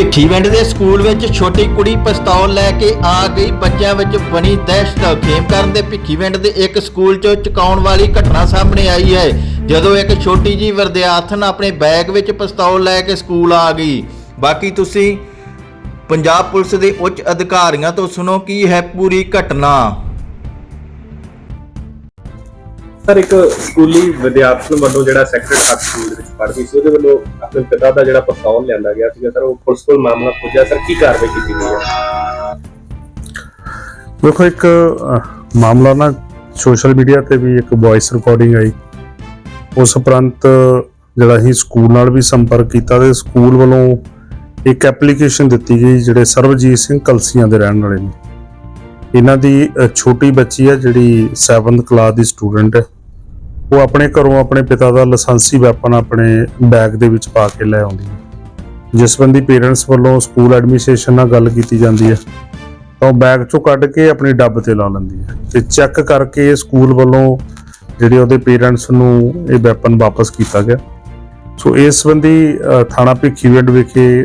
ਭਿੱਖੀਵਿੰਡ ਦੇ ਸਕੂਲ ਵਿੱਚ ਛੋਟੀ ਕੁੜੀ ਪਿਸਤੌਲ ਲੈ ਕੇ ਆ ਗਈ। ਬੱਚਿਆਂ ਵਿੱਚ ਬਣੀ ਦਹਿਸ਼ਤ ਖੇਮ ਕਰਨ ਦੇ ਭਿੱਖੀਵਿੰਡ ਦੇ ਇੱਕ ਸਕੂਲ 'ਚ ਚੁਕਾਉਣ ਵਾਲੀ ਘਟਨਾ ਸਾਹਮਣੇ ਆਈ ਹੈ। ਜਦੋਂ ਇੱਕ ਛੋਟੀ ਜੀ ਵਿਦਿਆਰਥਣ ਆਪਣੇ ਬੈਗ ਵਿੱਚ ਪਿਸਤੌਲ ਲੈ ਕੇ ਸਕੂਲ ਆ ਗਈ। ਬਾਕੀ ਤੁਸੀਂ ਪੰਜਾਬ ਪੁਲਿਸ ਦੇ ਉੱਚ ਅਧਿਕਾਰੀਆਂ ਤੋਂ ਸੁਣੋ ਕੀ ਹੈ ਪੂਰੀ ਘਟਨਾ। ਸਰ ਇੱਕ ਸਕੂਲੀ ਵਿਦਿਆਰਥਣ ਵੱਲੋਂ ਜਿਹੜਾ ਸੈਕਟਰੀ ਹਾਰਟ ਸਕੂਲ ਦੇ ਵਿੱਚ ਪੜ੍ਹਦੀ ਸੀ ਉਹਦੇ ਵੱਲੋਂ ਆਪਣੇ ਪਿਤਾ ਦਾ ਜਿਹੜਾ ਪਸਤੌਲ ਲਿਆਂਦਾ ਗਿਆ ਸੀਗਾ। ਸਰ ਉਹ ਪੁਲਿਸ ਕੋਲ ਮਾਮਲਾ ਪੁੱਜਿਆ। ਸਰ ਕੀ ਕਾਰਵਾਈ ਕੀਤੀ ਗਈ ਹੈ? ਦੇਖੋ ਇੱਕ ਅਹ, ਮਾਮਲਾ ਨਾ ਸੋਸ਼ਲ ਮੀਡੀਆ ਤੇ ਵੀ ਇੱਕ ਵੌਇਸ ਰਿਕਾਰਡਿੰਗ ਆਈ। ਉਸ ਉਪਰੰਤ ਜਿਹੜਾ ਅਸੀਂ ਸਕੂਲ ਨਾਲ ਵੀ ਸੰਪਰਕ ਕੀਤਾ ਤੇ ਸਕੂਲ ਵੱਲੋਂ ਇੱਕ ਐਪਲੀਕੇਸ਼ਨ ਦਿੱਤੀ ਗਈ ਜਿਹੜੇ ਸਰਬਜੀਤ ਸਿੰਘ ਕਲਸੀਆਂ ਦੇ ਰਹਿਣ ਵਾਲੇ ਨੇ। ਇਹਨਾਂ ਦੀ ਛੋਟੀ ਬੱਚੀ ਆ ਜਿਹੜੀ 7th ਕਲਾਸ ਦੀ ਸਟੂਡੈਂਟ ਹੈ, ਉਹ ਆਪਣੇ ਘਰੋਂ ਆਪਣੇ ਪਿਤਾ ਦਾ ਲਾਇਸੈਂਸੀ ਵੈਪਨ ਆਪਣੇ ਬੈਗ ਦੇ ਵਿੱਚ ਪਾ ਕੇ ਲੈ ਆਉਂਦੀ ਹੈ। ਜਿਸ ਸੰਬੰਧੀ ਪੇਰੈਂਟਸ ਵੱਲੋਂ ਸਕੂਲ ਐਡਮਿਨਿਸਟ੍ਰੇਸ਼ਨ ਨਾਲ ਗੱਲ ਕੀਤੀ ਜਾਂਦੀ ਹੈ, ਤਾਂ ਉਹ ਬੈਗ ਚੋਂ ਕੱਢ ਕੇ ਆਪਣੀ ਡੱਬ ਤੇ ਲਾ ਲੈਂਦੀ ਹੈ ਤੇ ਚੈੱਕ ਕਰਕੇ ਸਕੂਲ ਵੱਲੋਂ ਜਿਹੜੇ ਉਹਦੇ ਪੇਰੈਂਟਸ ਨੂੰ ਇਹ ਵੈਪਨ ਵਾਪਸ ਕੀਤਾ ਗਿਆ। ਸੋ ਇਸ ਸੰਬੰਧੀ ਥਾਣਾ ਭਿੱਖੀਵਿੰਡ ਵਿਖੇ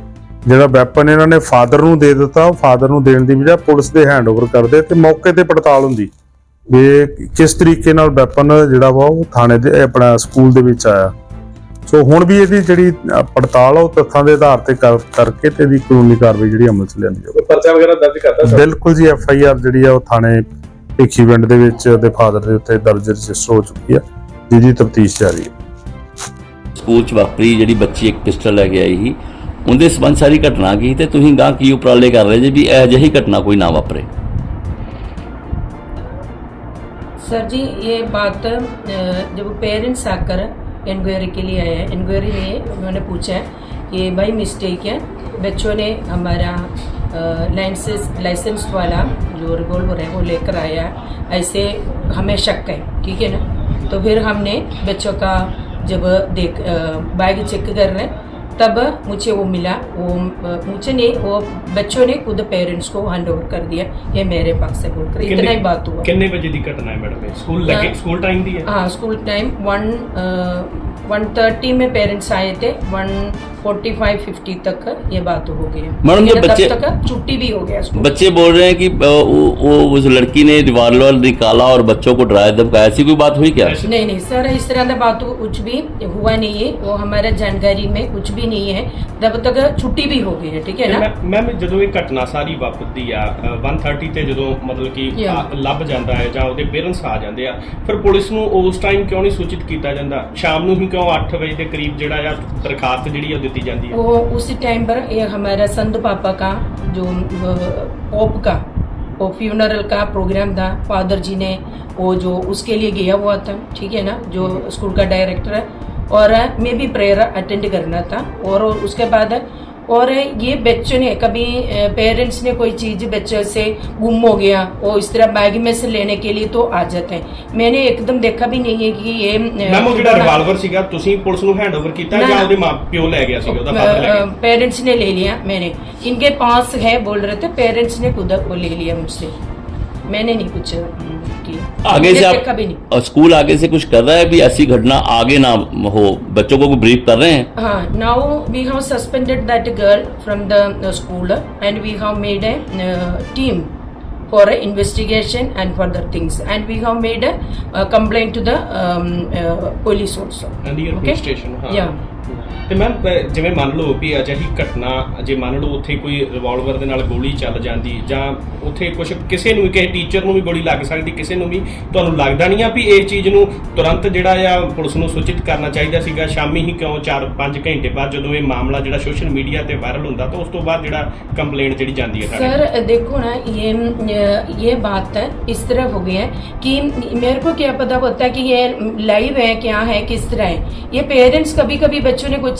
ਜਿਹੜਾ ਵੈਪਨ ਇਹਨਾਂ ਨੇ ਫਾਦਰ ਨੂੰ ਦੇ ਦਿੱਤਾ ਉਹ ਫਾਦਰ ਨੂੰ ਦੇਣ ਦੀ ਬਜਾਏ ਪੁਲਿਸ ਦੇ ਹੈਂਡਓਵਰ ਕਰਦੇ ਤੇ ਮੌਕੇ ਤੇ ਪੜਤਾਲ ਹੁੰਦੀ। ਵੀ ਇਹ ਕਿਸ ਤਰੀਕੇ ਨਾਲ ਵੈਪਨ ਜਿਹੜਾ ਵਾ ਉਹ ਥਾਣੇ ਦੇ ਆਪਣਾ ਸਕੂਲ ਦੇ ਵਿੱਚ ਆਇਆ। ਸੋ ਹੁਣ ਵੀ ਇਹਦੀ ਜਿਹੜੀ ਪੜਤਾਲ ਆ ਉਹ ਤੱਥਾਂ ਦੇ ਆਧਾਰ ਤੇ ਕਰ- ਕਰਕੇ ਤੇ ਇਹਦੀ ਕਾਨੂੰਨੀ ਕਾਰਵਾਈ ਜਿਹੜੀ ਅਮਲ ਚ ਲਿਆਂਦੀ ਜਾਵੇ ਪਰਚਾ ਵਗੈਰਾ ਦਰਜ ਕਰਤਾ ਸਰ? ਬਿਲਕੁਲ ਜੀ ਐਫ ਆਈ ਆਰ ਜਿਹੜੀ ਆ ਉਹ ਥਾਣੇ ਭਿੱਖੀਵਿੰਡ ਦੇ ਵਿੱਚ ਉਹਦੇ ਫਾਦਰ ਦੇ ਉੱਤੇ ਦਰਜ ਰਜਿਸਟਰ ਹੋ ਚੁੱਕੀ ਆ। ਜਿਹਦੀ ਤਫਤੀਸ਼ ਜਾਰੀ ਹੈ ਸਕੂਲ ਚ ਵਾਪਰੀ ਜਿਹੜੀ ਬੱਚੀ ਇੱਕ ਪਿਸਟਲ ਲੈ ਕੇ ਆਈ ਸੀ ਉਹਦੇ ਸਬੰਧ ਸਾਰੀ ਘਟਨਾ ਕੀ ਤੇ ਤੁਸੀਂ ਗਾਂ ਕੀ ਉਪਰਾਲੇ ਕਰ ਰਹੇ ਜੇ ਵੀ ਇਹ ਅਜਿਹੀ ਘਟਨਾ ਕੋਈ ਨਾ ਵਾਪਰੇ सर जी ये बात अ, जब पेरेंट्स आकर इंक्वायरी के लिए आए हैं इंक्वायरी में उन्होंने पूछा है कि भाई मिस्टेक है बच्चों ने हमारा लाइसेंस लाइसेंस वाला जो रिवॉल्वर है वो लेकर आया है ऐसे हमें शक है ठीक है ना तो फिर हमने बच्चों का जब देख अ, बैग चेक कर रहे हैं तब मुझे वो मिला वो मुझे नहीं वो बच्चों ने खुद पेरेंट्स को हैंड ओवर कर दिया ये मेरे पास से बोलकर इतना ही बात हुआ कितने बजे की घटना है मैडम स्कूल लगे स्कूल टाइम दी है हाँ school time one one thirty में पेरेंट्स आए थे वन फोर्टी फाइव फिफ्टी तक ये बात हो गई है। मैडम, ये लेकिन तब बच्चे- तक छुट्टी भी हो गया स्कूल बच्चे बोल रहे हैं कि अ, वो, वो उस लड़की ने रिवॉल्वर निकाला और बच्चों को डराया धमकाया ऐसी कोई बात हुई क्या नहीं नहीं सर इस तरह का बात कुछ भी हुआ नहीं है वो हमारे जानकारी में कुछ भी नहीं है तब तक छुट्टी भी हो गई है ठीक है ना ਮੈਮ ਜਦੋਂ ਇਹ ਘਟਨਾ ਸਾਰੀ ਵਾਪਰਦੀ ਆ ਅ, 130 ਤੇ ਜਦੋਂ ਮਤਲਬ ਕਿ Yeah. ਆ, ਲੱਭ ਜਾਂਦਾ ਹੈ ਜਾਂ ਉਹਦੇ ਪੇਰੈਂਟਸ ਆ ਜਾਂਦੇ ਆ ਫਿਰ ਪੁਲਿਸ ਨੂੰ ਉਸ ਟਾਈਮ ਕਿਉਂ ਨਹੀਂ ਸੂਚਿਤ ਕੀਤਾ ਜਾਂਦਾ ਸ਼ਾਮ ਨੂੰ ਹੀ ਕਿਉਂ 8 ਵਜੇ ਦੇ ਕਰੀਬ ਜਿਹੜਾ ਆ ਦਰਖਾਸਤ ਜਿਹੜੀ ਆ दी जाती है। वो उस टाइम पर ये हमारा संत पापा का जो पोप का वो फ्यूनरल का प्रोग्राम था फादर जी ने वो जो उसके लिए गया हुआ था ठीक है ना जो हम्म। स्कूल का डायरेक्टर है। और मैं भी प्रेयर अटेंड करना था और उसके बाद और ये बच्चों ने कभी पेरेंट्स ने कोई चीज़ बच्चे से गुम हो गया वो इस तरह बैग में से लेने के लिए तो आ जाते हैं मैंने एकदम देखा भी नहीं है कि ये ਮੈਮ ਉਹ ਜਿਹੜਾ ਰਿਵਾਲਵਰ ਸੀਗਾ ਤੁਸੀਂ ਪੁਲਿਸ ਨੂੰ ਹੈਂਡਓਵਰ ਕੀਤਾ ਨਾ, ਜਾਂ ਨਾ। ਉਹਦੇ ਮਾਂ ਪਿਓ ਲੈ ਗਿਆ ਸੀਗਾ ਉਹਦਾ ਫਾਦਰ ਲੈ ਗਿਆ पेरेंट्स ने ले लिया मैंने इनके पास है बोल रहे थे पेरेंट्स ने खुद वो ले लिया मुझसे मैंने नहीं कुछ होती आगे से आप कभी नहीं। और स्कूल आगे से कुछ कर रहा है? अभी ऐसी घटना आगे ना हो। बच्चों को ब्रीफ कर रहे हैं? Now we have suspended that girl from the school and we have made a team for a investigation and for things and we have made a complaint to the police also yeah ਤੇ ma'am ਜਿਵੇਂ ਮੰਨ ਲਓ ਵੀ ਅਜਿਹੀ ਘਟਨਾ ਜੇ ਮੰਨ ਲਓ ਉੱਥੇ ਕੋਈ ਰਿਵਾਲਵਰ ਦੇ ਨਾਲ ਗੋਲੀ ਚੱਲ ਜਾਂਦੀ ਜਾਂ ਉੱਥੇ ਕੁਝ ਕਿਸੇ ਨੂੰ ਵੀ ਕਿਸੇ ਟੀਚਰ ਨੂੰ ਵੀ ਗੋਲੀ ਲੱਗ ਸਕਦੀ ਕਿਸੇ ਨੂੰ ਵੀ ਤੁਹਾਨੂੰ ਲੱਗਦਾ ਨਹੀਂ ਆ ਵੀ ਇਹ ਚੀਜ਼ ਨੂੰ ਤੁਰੰਤ ਜਿਹੜਾ ਆ ਪੁਲਿਸ ਨੂੰ ਸੂਚਿਤ ਕਰਨਾ ਚਾਹੀਦਾ ਸੀਗਾ ਸ਼ਾਮੀ ਹੀ ਕਿਉਂ 4-5 ਘੰਟੇ ਬਾਅਦ ਜਦੋਂ ਇਹ ਮਾਮਲਾ ਜਿਹੜਾ ਸੋਸ਼ਲ ਮੀਡੀਆ ਤੇ ਵਾਇਰਲ ਹੁੰਦਾ ਤਾਂ ਉਸ ਤੋਂ ਬਾਅਦ ਜਿਹੜਾ ਕੰਪਲੇਂਟ ਜਿਹੜੀ ਜਾਂਦੀ ਹੈ ਸਾਡੇ सर देखो ना ये ये बात है इस तरह हो गई है कि मेरे को क्या पता होता है कि ये लाइव है क्या है किस तरह है ये पेरेंट्स कभी कभी बच्चों ने कुछ